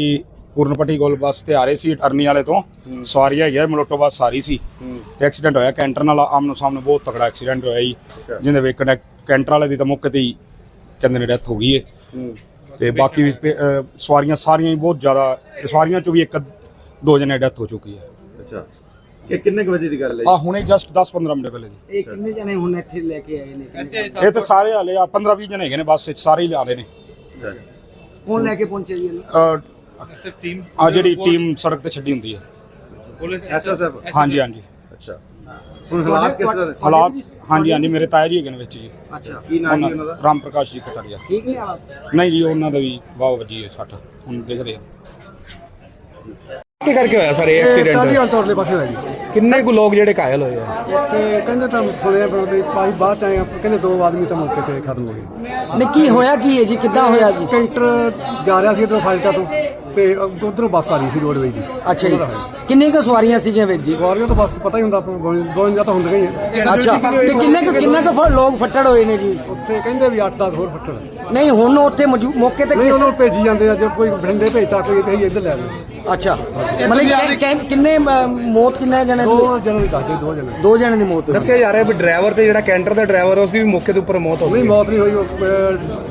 ਜੀ ਪੂਰਨਪੱਟੀ ਕੋਲ ਬੱਸ ਤੇ ਆ ਰਹੇ ਸੀ ਅਟਰਨੀ ਵਾਲੇ ਤੋਂ। ਸਵਾਰੀ ਹੈਗੀ ਆ ਮਲੋਟੋ ਬੱਸ ਸਾਰੀ ਸੀ। ਤੇ ਐਕਸੀਡੈਂਟ ਹੋਇਆ ਕੈਂਟਰ ਨਾਲ ਆਮਨੋ ਸਾਹਮਣੇ ਬਹੁਤ ਤਕੜਾ ਐਕਸੀਡੈਂਟ ਹੋਇਆ ਜੀ। ਜਿਹਦੇ ਵਿੱਚ ਕਨੈਕ- ਕੈਂਟਰ ਵਾਲੇ ਦੀ ਤਾਂ ਮੌਕੇ ਤੇ ਹੀ ਕਹਿੰਦੇ ਨੇ ਡੈਥ ਹੋ ਗਈ ਹੈ। ਤੇ ਬਾਕੀ ਵੀ ਪੇ- ਅਹ ਸਵਾਰੀਆਂ ਸਾਰੀਆਂ ਹੀ ਬਹੁਤ ਜ਼ਿਆਦਾ ਸਵਾਰੀਆਂ ਚੋਂ ਵੀ ਇੱਕ ਦੋ ਜਣੇ ਡੈਥ ਹੋ ਚੁੱਕੀ ਹੈ। ਅੱਛਾ। ਕਿ ਕਿੰਨੇ ਕੁ ਵਜੇ ਦੀ ਗੱਲ ਹੈ ਆ ਹੁਣੇ ਜਸਟ 10-15 ਮਿੰਟ ਪਹਿਲੇ ਦੀ। ਇਹ ਕਿੰਨੇ ਜਣੇ ਹੁਣ ਇੱਥੇ ਲੈ ਕੇ ਆਏ ਨੇ? ਇਹ ਤਾਂ ਸਾਰੇ ਹਾਲੇ ਆ 15-20 ਜਣੇ ਹੈਗੇ ਨੇ ਬੱਸ ਵਿੱਚ ਸਾਰੇ ਹੀ ਲਾ ਰਹੇ ਨੇ। ਅੱਛਾ। ਕੌਣ ਲੈ ਕੇ ਪਹੁੰਚੇ ਜੀ ਇਹਨੂੰ? ਆ ਜਿਹੜੀ ਟੀਮ ਸੜਕ ਤੇ ਛੱਡੀ ਹੁੰਦੀ ਹੈ। ਐਸਐਸਐਫ? ਹਾਂਜੀ ਹਾਂਜੀ। ਅੱਛਾ। ਹੁਣ ਹਾਲਾਤ ਕਿਸ ਤਰ੍ਹਾਂ ਦੇ? ਹਾਲਾਤ ਹਾਂਜੀ ਹਾਂਜੀ ਮੇਰੇ ਤਾਇਆ ਜੀ ਹੈਗੇ ਨੇ ਵਿੱਚ ਜੀ। ਅੱਛਾ। ਕੀ ਨਾਮ ਹੈ ਉਹਨਾਂ ਦਾ? ਰਾਮ ਪ੍ਰਕਾਸ਼ ਜੀ ਕਟਾਰੀਆ ਠੀਕ ਨੇ ਹਾਲਾਤ? ਨਹੀਂ ਜੀ ਉਹਨਾਂ ਦਾ ਵੀ ਵਾਹ ਵੱਜੀ ਹੈ ਸੱਟ। ਹੁਣ ਦੇਖਦੇ ਆ ਕੀ ਕਰਕੇ ਹੋਇਆ ਸਰ ਇਹ ਟਾਲੀ ਐਕਸੀਡੈਂਟ ਵਾਲ ਤੋੜਲੇ ਪਾਸੇ ਹੋਇਆ ਜੀ। ਕਿੰਨੇ ਕੁ ਲੋਕ ਜਿਹੜੇ ਘਾਇਲ ਹੋਏ ਆ? ਤੇ ਕਹਿੰਦੇ ਤਾਂ ਸੁਣਿਆ ਪਰ ਉਹਦੇ ਪਾਈ ਬਾਅਦ ਚ ਆਏ ਆ, ਕਹਿੰਦੇ ਦੋ ਆਦਮੀ ਤਾਂ ਮੌਕੇ ਤੇ ਖਤਮ ਹੋ ਗਏ। ਨੇ ਕੀ ਹੋਇਆ ਕੀ ਹੈ ਜੀ? ਕਿੱਦਾਂ ਹੋਇਆ ਜੀ? ਕੈਂਟਰ ਜਾ ਰਿਹਾ ਸੀ ਇਧਰੋਂ ਫਾਜ਼ਿਲਕਾ ਤੋਂ। ਤੇ ਉਧਰੋਂ ਬੱਸ ਆ ਰਹੀ ਸੀ ਰੋਡਵੇਜ ਦੀ। ਅੱਛਾ ਜੀ। ਕਿੰਨੇ ਕੁ ਸਵਾਰੀਆਂ ਸੀਗੀਆਂ ਵਿੱਚ ਜੀ? ਗਵਾਰੀਆਂ ਤਾਂ ਬੱਸ ਪਤਾ ਹੀ ਹੁੰਦਾ ਆਪਾਂ ਨੂੰ, ਗੋਇੰਦਾ ਤਾਂ ਹੁੰਦੀਆਂ ਹੀ ਆ। ਅੱਛਾ। ਤੇ ਕਿੰਨੇ ਕੁ ਕਿੰਨੇ ਕੁ ਲੋਕ ਫੱਟੜ ਹੋਏ ਨੇ ਜੀ? ਉੱਥੇ ਕਹਿੰਦੇ ਵੀ 8-10 ਹੋਰ ਫੱਟੜ ਨਹੀਂ ਹੁਣ ਉੱਥੇ ਮੌਕੇ ਤੇ ਨਹੀਂ ਕਿਸ ਨੂੰ ਭੇਜੀ ਜਾਂਦੇ ਆ ਜੇ ਕੋਈ ਬਠਿੰਡੇ ਭੇਜਤਾ ਕੋਈ ਇੱਥੇ ਹੀ ਇੱਧਰ ਲੈ ਆਵੇ ਅੱਛਾ। ਮਤਲਬ ਕਿੰਨੇ ਮੌਤ ਕਿੰਨੇ ਜਣੇ ਦੀ? ਦੋ ਜਣੇ ਦੀ ਦੱਸਦੇ ਦੋ ਜਣੇ ਦੋ। ਜਣੇ ਦੀ ਮੌਤ ਹੋਈ। ਦੱਸਿਆ ਜਾ ਰਿਹਾ ਵੀ ਡਰਾਈਵਰ ਤੇ ਜਿਹੜਾ ਕੈਂਟਰ ਦਾ ਡਰਾਈਵਰ ਉਸ ਦੀ ਵੀ ਮੌਕੇ ਦੇ ਉੱਪਰ ਮੌਤ ਹੋ ਨਹੀਂ ਗਈ। ਮੌਤ ਨਹੀਂ ਹੋਈ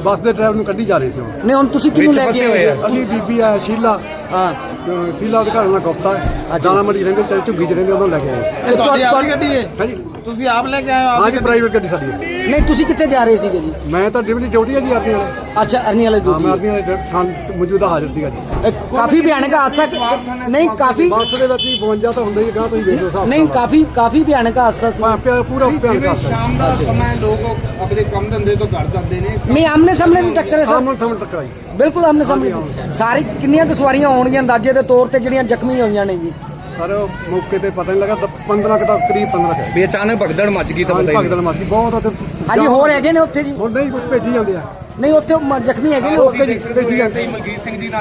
ਬੱਸ ਦੇ ਡਰਾਈਵਰ ਨੂੰ ਕੱਢੀ ਜਾ ਰਹੀ ਸੀ ਨਹੀਂ ਹੁਣ ਤੁਸੀਂ ਕਿਹਨੂੰ ਲੈ ਕੇ ਆਏ? ਅਸੀਂ ਬੀਬੀ ਆ ਸ਼ੀਲਾ ਹਾਂ ਅਹ, ਸ਼ੀਲਾ ਉਹਦੇ ਘਰ ਨਾਲ ਗੁਪਤਾ ਹੈ। ਦਾਣਾ ਮੰਡੀ ਰਹਿੰਦੇ ਤੇ ਝੁੱਗੀ ਚ ਰਹਿੰਦੇ ਉਹਨਾਂ ਨੂੰ ਲੈ ਕੇ ਆਏ। ਇਹ ਤੁਹਾਡੀ ਆਪਣੀ ਗੱਡੀ ਹੈ ਹਾਂਜੀ। ਤੁਸੀਂ ਆਪ ਲੈ ਕੇ ਆਏ ਹਾਂ ਜੀ ਪ੍ਰਾਈਵੇਟ ਗੱਡੀ? ਸਾਡੀ ਹੈ ਨਹੀਂ ਤੁਸੀਂ ਕਿੱਥੇ ਜਾ ਰਹੇ ਸੀਗੇ ਜੀ? ਮੈਂ ਤਾਂ ਡਿਊਟੀ ਡਿਊਟੀ ਹੈ ਜੀ ਆਰਮੀ ਵਾਲੇ। ਅੱਛਾ ਅਰਨੀ ਵਾਲੇ ਹਾਂ ਮੈਂ ਦੂਜੀ ਆਰਮੀ ਵਾਲੇ ਮੌਜੂਦਾ ਹਾਜ਼ਰ ਸੀਗਾ ਜੀ। ਕਾਫੀ ਭਿਆਨਕ ਹਾਦਸਾ ਨਹੀਂ ਕਾਫੀ ਬੱਸ ਦੇ ਵਿੱਚ ਹੀ 52 ਤਾਂ ਹੁੰਦਾ ਹੀ ਗਾਂ ਤੁਸੀਂ ਵੇਖ ਲਓ ਹਿਸਾਬ ਨਹੀਂ ਕਾਫੀ ਕਾਫੀ ਭਿਆਨਕ ਹਾਦਸਾ ਸੀ। ਪੂਰਾ ਭਿਆਨਕ ਹਾਦਸਾ। ਸ਼ਾਮ ਦਾ ਸਮਾਂ ਲੋਕ ਆਪਣੇ ਕੰਮ ਧੰਦੇ ਤੋਂ ਘਰ ਜਾਂਦੇ ਨੇ। ਨਹੀਂ ਆਮਨੇ ਸਾਹਮਣੇ ਦੀ ਟੱਕਰ ਹੈ ਸਰ। ਸਾਹਮਣੇ ਸਾਹਮਣੇ ਟੱਕਰਾਈ ਬਿਲਕੁਲ ਆਮਨੇ ਸਾਹਮਣੇ। ਸਾਰੀ ਕਿੰਨੀਆਂ ਕੁ ਸਵਾਰੀਆਂ ਹੋਣਗੀਆਂ ਅੰਦਾਜ਼ੇ ਦੇ ਤੌਰ ਤੇ ਜਿਹੜੀਆਂ ਜ਼ਖਮੀ ਹੋਈਆਂ ਨੇ ਜੀ। ਸਰ ਮੌਕੇ ਤੇ ਪਤਾ ਨਹੀਂ ਲੱਗਾ ਦ- 15 ਕੁ ਦਾ ਕਰੀਬ 15 ਕੁ ਵੀ ਅਚਾਨਕ ਭਗਦੜ ਮੱਚ ਗਈ ਤਾਂ ਹਾਂ ਪਤਾ ਹੀ ਭਗਦੜ ਨਹੀਂ ਮਾਸੀ ਬਹੁਤ ਉੱਥੇ ਹਾਂਜੀ ਹੋਰ ਹੈਗੇ ਨੇ ਉੱਥੇ ਜੀ। ਹੁਣ ਨਹੀਂ ਭੇਜੀ ਜਾਂਦੇ ਆ। ਨਹੀਂ ਉੱਥੇ ਜ਼ਖਮੀ ਹੈਗੇ ਨੇ। ਓਕੇ ਜੀ ਭੇਜੀ ਜਾਂਦੇ ਆ। ਮਲਕੀਤ ਸਿੰਘ ਜੀ ਨਾਲ